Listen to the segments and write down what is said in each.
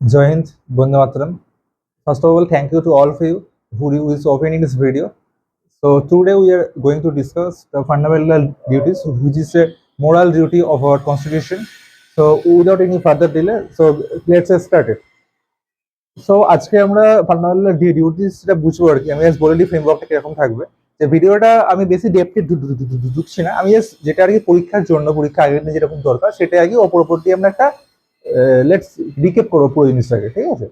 জয়ন্ত হিন্দ বন্ধু মাতরম first of all thank you to all for you who is open in this video so today we are going to discuss the fundamental duties which is a moral duty of our constitution so without any further delay so let's start it so আজকে আমরা fundamental duties সেটা বুঝব আর কি। আমি S বলে দিই ফ্রেমওয়ার্কটা কীরকম থাকবে। যে ভিডিওটা আমি বেশি ডেপকে ঢুকছি না। আমি যেটা আর কি পরীক্ষার জন্য পরীক্ষা আগের দিন যেরকম দরকার, সেটা আগে কি অপর অপরটি আমরা একটা লেটস রিকেপ করব পুরো জিনিসটাকে, ঠিক আছে?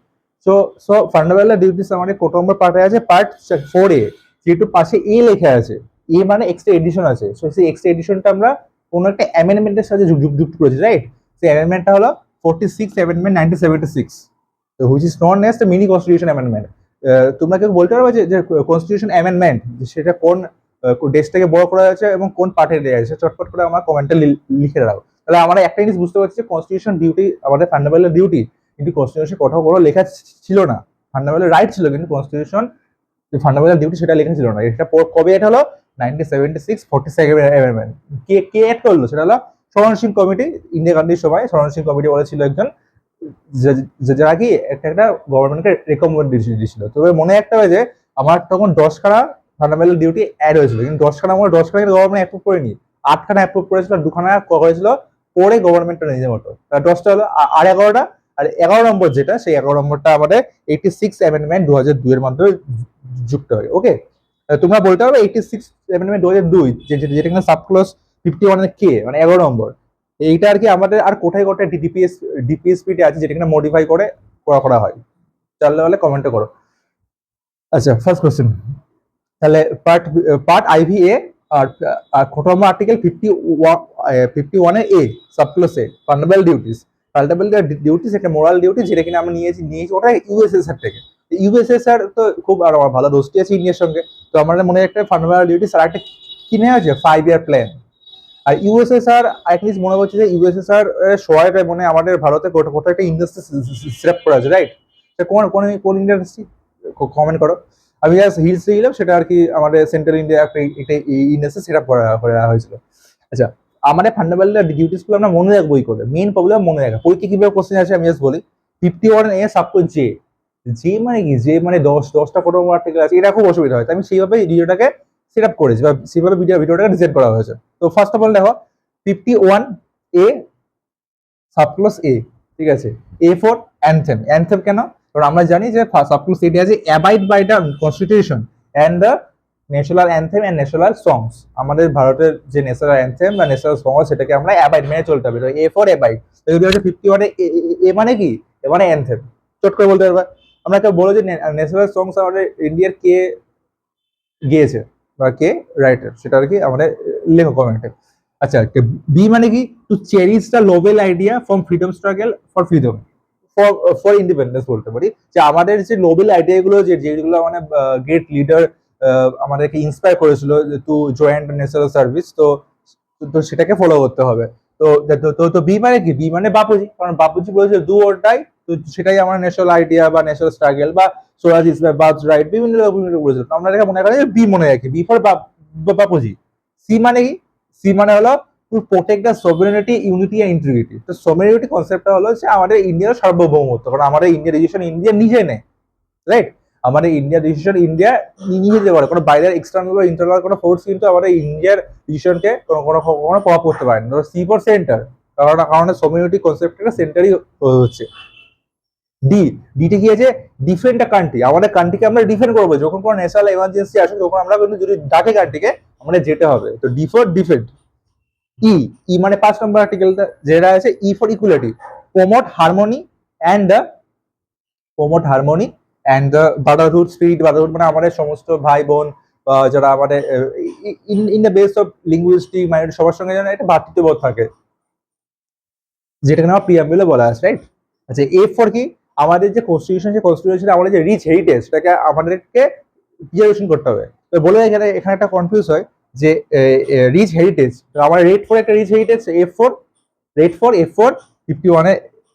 সো সো ফান্ডামেন্টাল ডিউটিস আমাদের কত নম্বর পার্টে আছে পার্ট ফোর এ যেহেতু পাশে এ লেখা আছে। এ মানে এক্সট্রা এডিশন আছে। সো সেই এক্সট্রা এডিশনটা আমরা কোনো একটা অ্যামেন্ডমেন্টের সাথে যুক্ত করেছি রাইট সেই অ্যামেন্ডমেন্টটা হলো forty six amendment nineteen seventy six which is known as mini constitution amendment তোমরা কেউ বলতে পারবে যে কনস্টিটিউশন অ্যামেন্ডমেন্ট সেটা কোন ডেস্কটাকে বড় করা হয়েছে এবং কোন পার্টে দেওয়া আছে চটপট করে আমার কমেন্টে লিখে দাও। তাহলে আমরা একটা জিনিস বুঝতে পারছি যে কনস্টিটিউশন ডিউটি আমাদের ফান্ডামেন্টাল ডিউটি কিন্তু কনস্টিটিউশন কোথাও কোনো লেখা ছিল না। ফান্ডামেন্টাল রাইট ছিল, কিন্তু কনস্টিটিউশন ফান্ডামেন্টাল ডিউটি সেটা লেখা ছিল না। এটা কবে এটা হলো? Nineteen seventy six forty second amendment কে কে অ্যাড করল? সেটা হলো সরণ সিং কমিটি, ইন্দিরা গান্ধীর সময় সরণ সিং কমিটি বলেছিল একজন। যারা কি একটা একটা গভর্নমেন্টকে রেকমেন্ড দিয়েছিল তবে মনে একটা হয় যে আমার তখন দশখানা ফান্ডামেন্টাল ডিউটি অ্যাড হয়েছিল। কিন্তু দশখানা আমার দশখানা কিন্তু গভর্নমেন্ট অ্যাপ্রুভ করেনি। আটখানা অ্যাপ্রুভ করেছিল, দুখানা করেছিল। পরে গভর্নমেন্টটা নিজের মতো দশটা হলো আর এগারোটা, আর এগারো নম্বর যেটা, সেই এগারো নম্বরটা আমাদের এইটি সিক্স অ্যামেন্ডমেন্ট দু হাজার দুইয়ের মাধ্যমে যুক্ত হয় ওকে তোমরা বলতে পারবে এইটি সিক্স অ্যামেন্ডমেন্ট দু হাজার দুই যেটা কিনা সাবক্লস ফিফটি ওয়ান কে মানে এগারো নম্বর। এইটা আর কি আমাদের আর কোথায় কোথায় ডিপিএস ডিপিএসপিটি আছে, যেটা কিনা মডিফাই করে, করা করা হয়। জানলে হলে কমেন্টে করো। আচ্ছা ফার্স্ট কোশ্চেন তাহলে পার্ট পার্ট আইভি এ আর নম্বর আর্টিকেল ফিফটি ফিফটি ওয়ানের A subclause A fundamental duties fundamental duties একটা মোরাল ডিউটি যেটা কিনা আমরা নিয়েছি নিয়েছি ওটা ইউএসএসআর থেকে। ইউএসএসআর তো খুব আর আমার ভালো দোস্তি আছে ইন্ডিয়ার সঙ্গে, তো আমাদের মনে একটা ফান্ডামেন্টাল ডিউটিস আর একটা কিনে আছে ফাইভ ইয়ার প্ল্যান আর ইউএসএসআর অ্যাটলিস্ট মনে করছে যে ইউএসএসআর সহায়তায় মনে আমাদের ভারতে কোথাও কোথাও একটা ইন্ডাস্ট্রি সেট করা আছে রাইট কোন কোন কোন ইন্ডাস্ট্রি কমেন্ট করো। আমি জাস্ট হিলস গেলাম সেটা আর কি আমাদের সেন্ট্রাল ইন্ডিয়া একটা ইন্ডাস্ট্রি সেট আপ করা হয়েছিল। আচ্ছা আমাদের ফান্ডামেন্টাল ডিউটিসগুলো আমরা মনে রাখব করে। মেইন প্রবলেম মনে রাখা পরীক্ষা কীভাবে কোশ্চেন আছে আমি জাস্ট বলি। ফিফটি ওয়ান এ সাবকো জে জে মানে কি? যে মানে দশ, দশটা ফটো আর্টিকেল আছে এটা খুব অসুবিধা হয়। আমি সেইভাবে ভিডিওটাকে সেট আপ করেছি বা সেইভাবে ভিডিও ভিডিওটাকে ডিজাইন করা হয়েছে। তো ফার্স্ট অফ অল দেখো fifty one A subclause A ঠিক আছে? এ ফোর অ্যান্থেম অ্যান্থেম কেন? কারণ আমরা জানি যে সাবক্লোস এটি আছে abide by the constitution and the national anthem and national songs আমাদের ভারতের যে ন্যাশনাল অ্যান্থেম বা ন্যাশনাল সং সেটাকে আমরা অ্যাবাইড মেনে চলতে হবে। এ ফর অ্যাবাইড যদি হচ্ছে ফিফটি ওয়ানে এ মানে কি? এ মানে অ্যান্থেম চট করে বলতে পারবা? আমরা কেউ বলো যে ন্যাশনাল সংস আমাদের ইন্ডিয়ার কে গিয়েছে বা কে রাইটার সেটা আর কি আমাদের লেখো কমেন্টে আচ্ছা বি মানে কি? To cherish the noble idea from freedom struggle for freedom for for independence বলতে পারি। যে আমাদের যে নোবেল আইডিয়াগুলো যে, যেগুলো মানে গ্রেট লিডার আমাদেরকে ইন্সপায়ার করেছিল টু জয়েন্ট ন্যাশনাল সার্ভিস তো তো সেটাকে ফলো করতে হবে। তো, তো- তো বি মানে কি? বি মানে বাপুজি। কারণ বাপুজি বলেছে ডু অর ডাই তো সেটাই আমার ন্যাশনাল আইডিয়া বা ন্যাশনাল স্ট্রাগল বা সোরাজ ইসলাম বার্থ রাইট বিভিন্ন রকম বিভিন্ন বলেছিল। তো আমরা মনে করি বি মনে রাখি। B for Bapuji. সি মানে কি? সি মানে হলো to protect the sovereignty unity and integrity তো সভেরিনিটি কনসেপ্টটা হলো যে আমাদের ইন্ডিয়ার সার্বভৌমত্ব। কারণ আমাদের ইন্ডিয়া ডিসিশন ইন্ডিয়া নিজে নেয়। রাইট আমাদের ইন্ডিয়া ডিসিশন ইন্ডিয়া নিজে নিতে পারে। কোনো বাইরের এক্সটার্নাল বা ইন্টারনাল কোনো ফোর্স কিন্তু আমাদের ইন্ডিয়ার ডিসিশনকে কোনো কোনো কোনো প্রভাব করতে পারে না। সি ফর সেন্টার কারণ, কারণে সমিউনিটি কনসেপ্টটা সেন্টারই হচ্ছে। ডি ডিতে কি আছে? ডিফেন্ড কান্ট্রি আমাদের কান্ট্রিকে আমরা ডিফেন্ড করব। যখন কোনো ন্যাশনাল এমার্জেন্সি আসে, তখন আমরা কিন্তু যদি ডাকে কান্ট্রিকে আমাদের যেতে হবে। তো D for defend E E মানে পাঁচ নম্বর আর্টিকেলটা যেটা আছে E for equality promote harmony and the promote harmony and the brotherhood spirit brotherhood মানে আমাদের সমস্ত ভাই বোন যারা আমাদের in the base of linguistic minority সবার সঙ্গে যেন একটা ভ্রাতৃত্ববোধ থাকে। যেটাকে আমার প্রিয়াম্বুলে বলা আছে রাইট আচ্ছা এ ফর কি? আমাদের যে কনস্টিটিউশন সেই কনস্টিটিউশন আমাদের যে রিচ হেরিটেজ সেটাকে আমাদেরকে প্রিজার্ভেশন করতে হবে। তো বলে এখানে এখানে একটা কনফিউজ হয় যে রিচ হেরিটেজ তো আমার রেড ফোর একটা rich heritage F four red four F four fifty ওয়ানে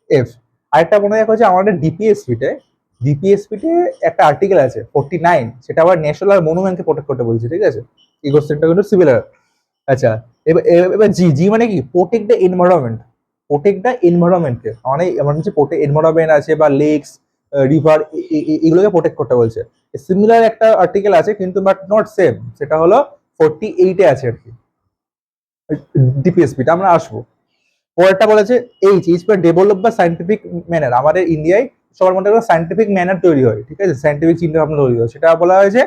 এফ আরেকটা মনে রাখা হচ্ছে আমাদের ডিপিএসপিতে ডিপিএসপিতে একটা আর্টিকেল আছে ফোর্টি নাইন সেটা আবার ন্যাশনাল আর মনুমেন্টকে প্রোটেক্ট করতে বলছে, ঠিক আছে? এই কোশ্চেনটা কিন্তু সিমিলার আচ্ছা এবার এবার জি জি মানে কি? Protect the environment protect the এনভায়রনমেন্টকে মানে আমার হচ্ছে এনভায়রনমেন্ট আছে বা লেকস রিভার এগুলোকে প্রোটেক্ট করতে বলছে। সিমিলার একটা আর্টিকেল আছে, কিন্তু বাট নট সেম সেটা হলো ফোরটি এইটে আছে আর কি। ডিপিএসপিটা আমরা আসব। পরেরটা বলেছে এইচ এইচ ডেভেলপ বা সাইন্টিফিক ম্যানার আমাদের ইন্ডিয়ায় সবার মধ্যে একটা সাইন্টিফিক ম্যানার তৈরি হয়, ঠিক আছে? সাইন্টিফিক চিন্তা ভাবনা তৈরি হয়। সেটা বলা হয়েছে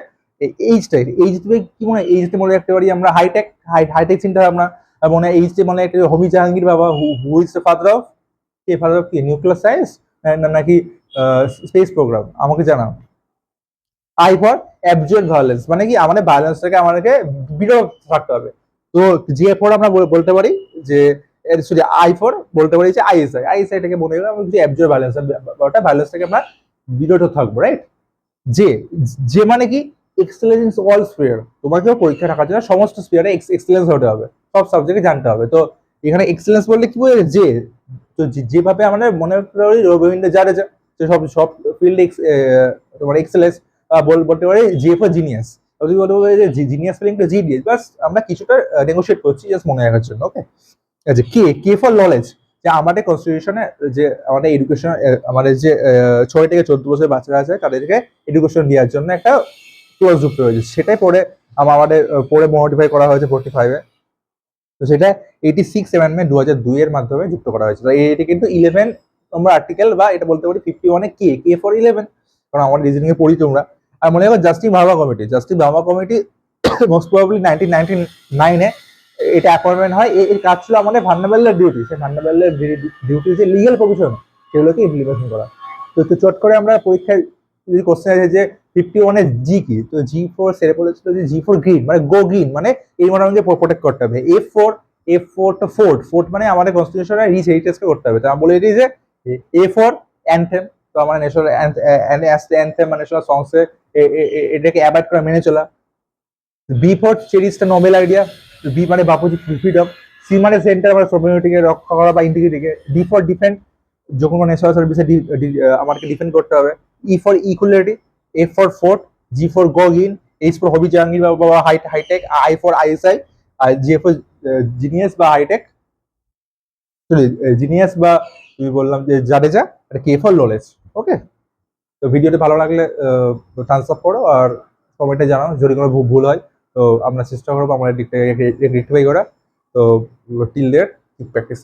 এইচটাই এইচ থেকে কি মনে হয়? এইচ মনে রাখতে পারি আমরা হাইটেক হাইটেক চিন্তা ভাবনা। মনে হয় এইচ মনে একটা Homi Jehangir Bhabha who is the father of K father of কি? নিউক্লিয়ার সায়েন্স নাকি স্পেস প্রোগ্রাম আমাকে জানাও। আই ফর অ্যাবজুয়াল ভায়োলেন্স মানে কি? আমাদের ভায়োলেন্সটাকে আমাদেরকে বিরত থাকতে হবে। তো জি ফর আমরা বল- বলতে পারি যে সরি আই ফর বলতে পারি যে আইএসআই আইএসআই থেকে মনে করি আমরা যে অ্যাবজুয়াল ভায়োলেন্স ওটা ভায়োলেন্স থেকে আমরা বিরত থাকব রাইট যে যে মানে কি? এক্সেলেন্স অল স্পিয়ার তোমাকেও পরীক্ষা রাখার জন্য সমস্ত স্পিয়ারে এক্সেলেন্স হতে হবে। সব সাবজেক্টে জানতে হবে। তো এখানে এক্সেলেন্স বললে কি বোঝায়? যে তো যেভাবে আমাদের মনে করি রবীন্দ্র জাডেজা যে সব সব ফিল্ডে তোমার এক্সেলেন্স বল বলতে পারি জি ফর জিনিয়াস বলতে পারি যে জিনিয়াস ফিলিংটা জি দিয়ে বাস আমরা কিছুটা নেগোশিয়েট করছি জাস্ট মনে রাখার জন্য ওকে আচ্ছা কে কে ফর নলেজ যে আমাদের কনস্টিটিউশনে যে আমাদের এডুকেশন আমাদের যে ছয় থেকে চোদ্দ বছরের বাচ্চারা আছে, তাদেরকে এডুকেশন দেওয়ার জন্য একটা ক্লোজ যুক্ত হয়েছে। সেটাই পরে আমাদের পরে মডিফাই করা হয়েছে ফোর্টি ফাইভে তো সেটা এইটি সিক্স অ্যামেন্ডমেন্ট দু হাজার দুই এর মাধ্যমে যুক্ত করা হয়েছে এটি কিন্তু ইলেভেন নম্বর আর্টিকেল বা এটা বলতে পারি ফিফটি ওয়ানে কে কে ফর ইলেভেন কারণ আমার রিজনিং এ পড়ি তোমরা। আর মনে করো জাস্টিস ভাবা কমিটি জাস্টিস ভাবা committee most probably nineteen ninety নাইনে এটা অ্যাপয়েন্টমেন্ট হয়। এর কাজ ছিল আমাদের ফান্ডামেন্টাল ডিউটি সেই ফান্ডামেন্টাল ডিউটি যে লিগেল প্রভিশন সেগুলোকে ইমপ্লিমেন্টেশন করা। তো তো চট করে আমরা পরীক্ষায় যদি কোশ্চেন আছে যে ফিফটি ওয়ানে জি কি? তো জি ফোর সেরে বলেছিল যে জি ফোর গ্রিন মানে গো গ্রিন মানে এই মনে আমাদের প্রোটেক্ট করতে হবে। এফ ফোর এফ ফোর তো ফোর্ট ফোর্ট মানে আমাদের কনস্টিটিউশনে রিচ হেরিটেজকে করতে হবে। তো আমি বলে যে এ ফোর অ্যান্থেম তো আমার ন্যাশনাল অ্যান্থেম মানে ন্যাশনাল সংসে এটাকে অ্যাভয়েড করা মেনে চলা। B for cherish the noble idea B মানে বাপুজি ফ্রিডম সি মানে সেন্টার আমার সোভিনিটিকে রক্ষা করা বা ইন্টিগ্রিটিকে ডি ফর ডিফেন্ড যখন কোনো ন্যাশনাল সার্ভিসে আমাকে ডিফেন্ড করতে হবে। E for equality F for fort G for goggin H for Homi Jehangir Bhabha- high hitech I for ISI R G for genius বা হাইটেক সরি জিনিয়াস বা তুমি বললাম যে জাডেজা আর কে ফর নলেজ ওকে তো ভিডিওটি ভালো লাগলে থামস আপ করো, আর কমেন্টে জানাও, যদি কোনো ভুল হয়। তো আমরা চেষ্টা করব থেকে রেক্টিফাই করা তো টিল দেয়ার প্র্যাকটিস